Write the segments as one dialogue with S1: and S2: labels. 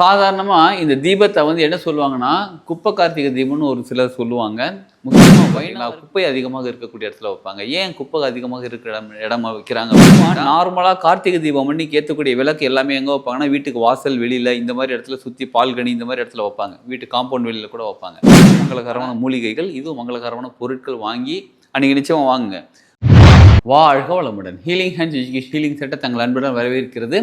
S1: சாதாரணமாக இந்த தீபத்தை வந்து என்ன சொல்லுவாங்கன்னா குப்பை கார்த்திகை தீபம்னு ஒரு சிலர் சொல்லுவாங்க. முக்கியமாக வைனா குப்பை அதிகமாக இருக்கக்கூடிய இடத்துல வைப்பாங்க. ஏன் குப்பை அதிகமாக இருக்கிற இடம் இடமா வைக்கிறாங்க நார்மலாக கார்த்திகை தீபம் அன்னைக்கு ஏற்றக்கூடிய விளக்கு எல்லாமே எங்கே வைப்பாங்கன்னா வீட்டுக்கு வாசல் வெளியில் இந்த மாதிரி இடத்துல சுற்றி பால்கனி இந்த மாதிரி இடத்துல வைப்பாங்க. வீட்டு காம்பவுண்ட் வெளியில் கூட வைப்பாங்க. மங்களகரமான மூலிகைகள் இதுவும் மங்களகரமான பொருட்கள் வாங்கி அன்றைக்கி நிச்சயமாக வாங்குங்க. வாழ்க வளமுடன். Healing hands education healing centre தங்கள் அன்புடன் வரவேற்கிறது.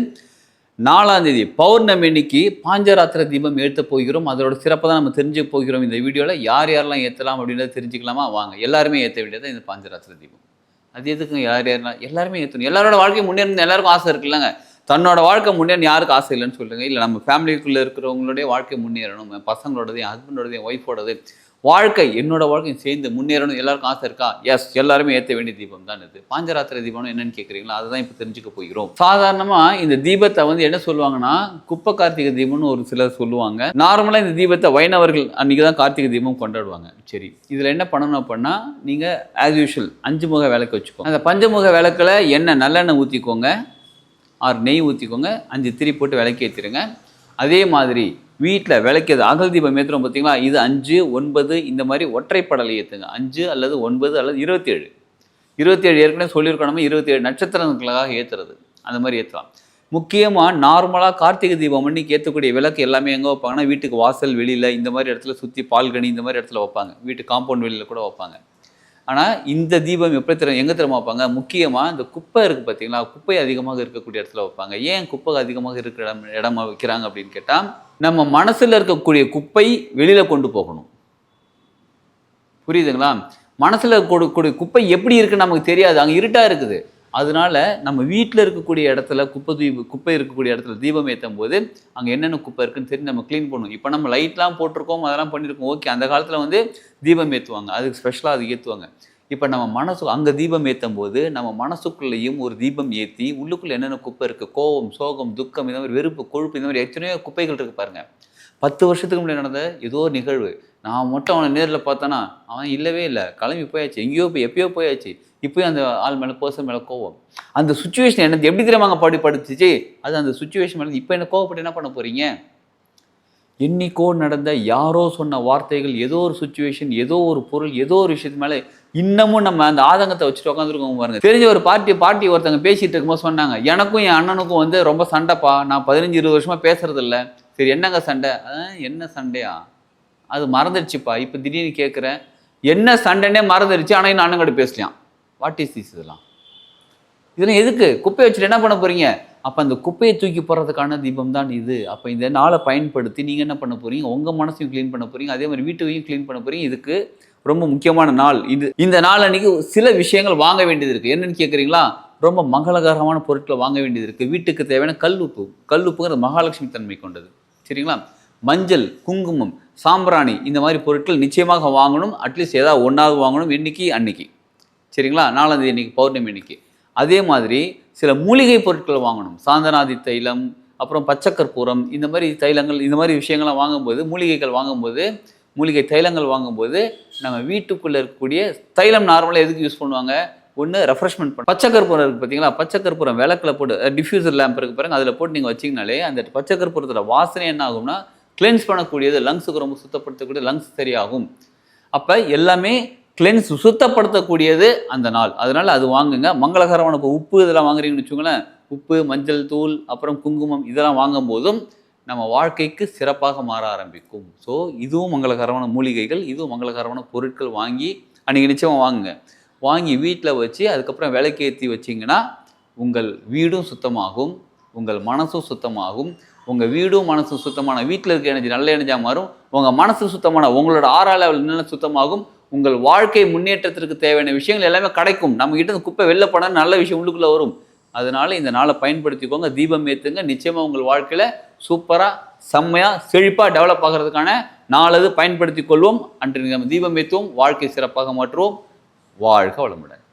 S1: நாலாம் தேதி பௌர்ணமி அன்னைக்கு பாஞ்சராத்திர தீபம் ஏற்ற போகிறோம். அதோட சிறப்பை தான் நம்ம தெரிஞ்சுக்க போகிறோம். இந்த வீடியோவில் யார் யாரெல்லாம் ஏற்றலாம் அப்படின்றத தெரிஞ்சுக்கலாமா? வாங்க. எல்லாருமே ஏற்ற வேண்டியது இந்த பாஞ்சராத்திர தீபம். அது எதுக்குங்க? யார் யாரெல்லாம்? எல்லாருமே ஏற்றணும். எல்லாரோட வாழ்க்கை முன்னேறணும் எல்லாருக்கும் ஆசை இருக்குல்லங்க தன்னோட வாழ்க்கை முன்னேறணும் யாருக்கு ஆசை இல்லைன்னு சொல்லுங்கள் இல்லை நம்ம ஃபேமிலிக்குள்ளே இருக்கிறவங்களுடைய வாழ்க்கை முன்னேறணும். என் பசங்களோடது ஹஸ்பண்டோடது ஒய்ஃபோடது வாழ்க்கை என்னோட வாழ்க்கையும் சேர்ந்து முன்னேறணும். எல்லாருக்கும் ஆசை இருக்கா? எஸ் எல்லாருமே ஏற்ற வேண்டிய தீபம் தான் இது. பாஞ்சராத்திர தீபம்னு என்னன்னு கேட்குறீங்களா அதுதான் இப்போ தெரிஞ்சுக்க போகிறோம். சாதாரணமாக இந்த தீபத்தை வந்து என்ன சொல்லுவாங்கன்னா குப்பை கார்த்திகை தீபம்னு ஒரு சிலர் சொல்லுவாங்க. நார்மலாக இந்த தீபத்தை வைணவர்கள் அன்றைக்கி தான் கார்த்திகை தீபம் கொண்டாடுவாங்க. சரி இதில் என்ன பண்ணணும் அப்படின்னா நீங்கள் ஆஸ் யூஷுவல் அஞ்சு முக விளக்கு வச்சுக்கோங்க. அந்த பஞ்சமுக விளக்கில் எண்ணெய் நல்லெண்ணெய் ஊற்றிக்கோங்க ஆறு நெய் ஊற்றிக்கோங்க அஞ்சு திரி போட்டு விளக்கேற்றிடுங்க அதே மாதிரி வீட்டில் விளக்கியது அகல் தீபம் ஏற்றுறோம் பார்த்தீங்களா இது அஞ்சு ஒன்பது இந்த மாதிரி ஒற்றைப்படலை ஏற்றுங்க அஞ்சு அல்லது ஒன்பது அல்லது இருபத்தேழு. இருபத்தேழு ஏற்கனவே சொல்லியிருக்கோம் நம்ம இருபத்தேழு நட்சத்திரங்களுக்காக ஏற்றுறது அந்த மாதிரி ஏற்றலாம் முக்கியமாக நார்மலாக கார்த்திகை தீபம் அன்னைக்கு ஏற்றக்கூடிய விளக்கு எல்லாமே எங்கே வைப்பாங்கன்னா வீட்டுக்கு வாசல் வெளியில் இந்த மாதிரி இடத்துல சுற்றி பால்கனி இந்த மாதிரி இடத்துல வைப்பாங்க. வீட்டு காம்பவுண்ட் வெளியில் கூட வைப்பாங்க. ஆனால் இந்த தீபம் எப்படி திற எங்கே திறமா வைப்பாங்க? முக்கியமாக இந்த குப்பை இருக்குது பார்த்தீங்களா குப்பை அதிகமாக இருக்கக்கூடிய இடத்துல வைப்பாங்க. ஏன் குப்பை அதிகமாக இருக்கிற இடம் இடமா வைக்கிறாங்க அப்படின்னு கேட்டால் நம்ம மனசில் இருக்கக்கூடிய குப்பை வெளியில் கொண்டு போகணும். புரியுதுங்களா? மனசில் கொடுக்கக்கூடிய குப்பை எப்படி இருக்குன்னு நமக்கு தெரியாது. அங்கே இருட்டாக இருக்குது. அதனால நம்ம வீட்டில் இருக்கக்கூடிய இடத்துல குப்பை தீப குப்பை இருக்கக்கூடிய இடத்துல தீபம் ஏற்றும் போது அங்கே என்னென்ன குப்பை இருக்குன்னு தெரிஞ்சு நம்ம க்ளீன் பண்ணுவோம் இப்போ நம்ம லைட்லாம் போட்டிருக்கோம் அதெல்லாம் பண்ணியிருக்கோம் ஓகே அந்த காலத்தில் வந்து தீபம் ஏற்றுவாங்க அதுக்கு ஸ்பெஷலாக அது ஏற்றுவாங்க இப்போ நம்ம மனசு அங்கே தீபம் ஏற்றும் போது நம்ம மனசுக்குள்ளேயும் ஒரு தீபம் ஏற்றி உள்ளுக்குள்ளே என்னென்ன குப்பை இருக்குது கோபம் சோகம் துக்கம் இந்த மாதிரி வெறுப்பு கொழுப்பு இந்த மாதிரி எத்தனையோ குப்பைகள் இருக்குது பாருங்கள் பத்து வருஷத்துக்கு முன்னாடி நடந்த ஏதோ ஒரு நிகழ்வு. நான் மட்டும் அவனை நேரில் பார்த்தேன்னா அவன் இல்லவே இல்லை. கிளம்பி போயாச்சு. எங்கேயோ போய் எப்பயோ போயாச்சு. இப்போயும் அந்த ஆள் மேலே பர்சன் மேலே கோவம். அந்த சுச்சுவேஷன் என்ன எப்படி தெரியாம படி படுத்துச்சு? அது அந்த சுச்சுவேஷன் மேலே இப்போ என்ன கோவப்பட்டு என்ன பண்ண போகிறீங்க என்னைக்கோ நடந்த யாரோ சொன்ன வார்த்தைகள் ஏதோ ஒரு சுச்சுவேஷன் ஏதோ ஒரு பொருள் ஏதோ ஒரு விஷயத்து மேலே இன்னமும் நம்ம அந்த ஆதங்கத்தை வச்சுட்டு உட்காந்துருக்கோம் பாருங்க. தெரிஞ்ச ஒரு பார்ட்டி பார்ட்டி ஒருத்தங்க பேசிகிட்டு இருக்கும்போது சொன்னாங்க எனக்கும் என் அண்ணனுக்கும் வந்து ரொம்ப சண்டைப்பா. நான் பதினஞ்சு இருபது வருஷமாக பேசுறது சரி என்னங்க சண்டை? "ஆ, என்ன சண்டையா? அது மறந்துடுச்சுப்பா இப்போ திடீர்னு கேட்குறேன் என்ன சண்டைன்னே மறந்துடுச்சு ஆனால் இன்னும் அண்ணன் பேசலாம் பேசலையாம். வாட் இஸ் திஸ் இதெல்லாம்? இதெல்லாம் எதுக்கு? குப்பையை வச்சுட்டு என்ன பண்ண போகிறீங்க அப்போ அந்த குப்பையை தூக்கி போடுறதுக்கான தீபம் தான் இது. அப்போ இந்த நாளை பயன்படுத்தி நீங்கள் என்ன பண்ண போகிறீங்க உங்கள் மனசையும் க்ளீன் பண்ண போகிறீங்க அதே மாதிரி வீட்டையும் க்ளீன் பண்ண போகிறீங்க இதுக்கு ரொம்ப முக்கியமான நாள் இது. இந்த நாள் அன்னைக்கு சில விஷயங்கள் வாங்க வேண்டியது இருக்குது என்னென்னு கேட்குறீங்களா ரொம்ப மங்களகரமான பொருட்களை வாங்க வேண்டியது இருக்குது வீட்டுக்கு தேவையான கல் உப்பு. கல் உப்புங்கிறது மகாலட்சுமி தன்மை கொண்டது. சரிங்களா? மஞ்சள் குங்குமம் சாம்பிராணி இந்த மாதிரி பொருட்கள் நிச்சயமாக வாங்கணும். அட்லீஸ்ட் ஏதாவது ஒன்றாவது வாங்கணும் இன்னைக்கு அன்னைக்கு. சரிங்களா? நாலாம் தேதி பௌர்ணமி இன்னைக்கு அதே மாதிரி சில மூலிகை பொருட்கள் வாங்கணும். சாந்தனாதி தைலம் அப்புறம் பச்சைக்கற்பூரம் இந்த மாதிரி தைலங்கள் இந்த மாதிரி விஷயங்கள்லாம் வாங்கும்போது மூலிகைகள் வாங்கும்போது மூலிகை தைலங்கள் வாங்கும்போது நம்ம வீட்டுக்குள்ளே இருக்கக்கூடிய தைலம் நார்மலாக எதுக்கு யூஸ் பண்ணுவாங்க? ஒன்று ரெஃப்ரெஷ்மெண்ட் பண்ணும் பச்சை கற்பூரம் இருக்குது பார்த்தீங்களா பச்சைக்கற்பூரம் விளக்கில் போட்டு டிஃப்யூசர் லேம்ப் இருக்கு பாருங்க அதில் போட்டு நீங்கள் வச்சிங்கனாலே அந்த பச்சைக்கற்பூரத்தோட வாசனை என்ன ஆகும்னா கிளென்ஸ் பண்ணக்கூடியது லங்ஸுக்கு ரொம்ப சுத்தப்படுத்தக்கூடிய லங்ஸ் சரியாகும். அப்போ எல்லாமே கிளென்ஸ் சுத்தப்படுத்தக்கூடியது அந்த நாள். அதனால் அது வாங்குங்க. மங்களகரமான இப்போ உப்பு இதெல்லாம் வாங்குறீங்கன்னு வச்சுக்கோங்களேன். உப்பு மஞ்சள் தூள் அப்புறம் குங்குமம் இதெல்லாம் வாங்கும் போதும் நம்ம வாழ்க்கைக்கு சிறப்பாக மாற ஆரம்பிக்கும். ஸோ இதுவும் மங்களகரமான மூலிகைகள் இதுவும் மங்களகரமான பொருட்கள் வாங்கி அன்றைக்கி நிச்சயமாக வாங்குங்க. வாங்கி வீட்டில் வச்சு அதுக்கப்புறம் விளக்கேற்றி வச்சிங்கன்னா உங்கள் வீடும் சுத்தமாகும் உங்கள் மனசும் சுத்தமாகும். உங்கள் வீடும் மனசும் சுத்தமான வீட்டில் இருக்க எனர்ஜி நல்ல எனர்ஜியாக மாறும். உங்கள் மனசு சுத்தமான உங்களோட ஆறா லெவல் நல்ல சுத்தமாகும். உங்கள் வாழ்க்கை முன்னேற்றத்திற்கு தேவையான விஷயங்கள் எல்லாமே கிடைக்கும். நம்ம கிட்ட இருந்து குப்பை வெளில போனால் நல்ல விஷயம் உள்ளுக்குள்ளே வரும். அதனால் இந்த நாளை பயன்படுத்திக்கோங்க தீபம் ஏற்றுங்க நிச்சயமாக உங்கள் வாழ்க்கையில் சூப்பராக செம்மையாக செழிப்பாக டெவலப் ஆகிறதுக்கான நாளது பயன்படுத்தி கொள்வோம். அன்று நம்ம தீபம் ஏற்றுவோம் வாழ்க்கை சிறப்பாக மாற்றுவோம். வாழ்க வளமுடன்.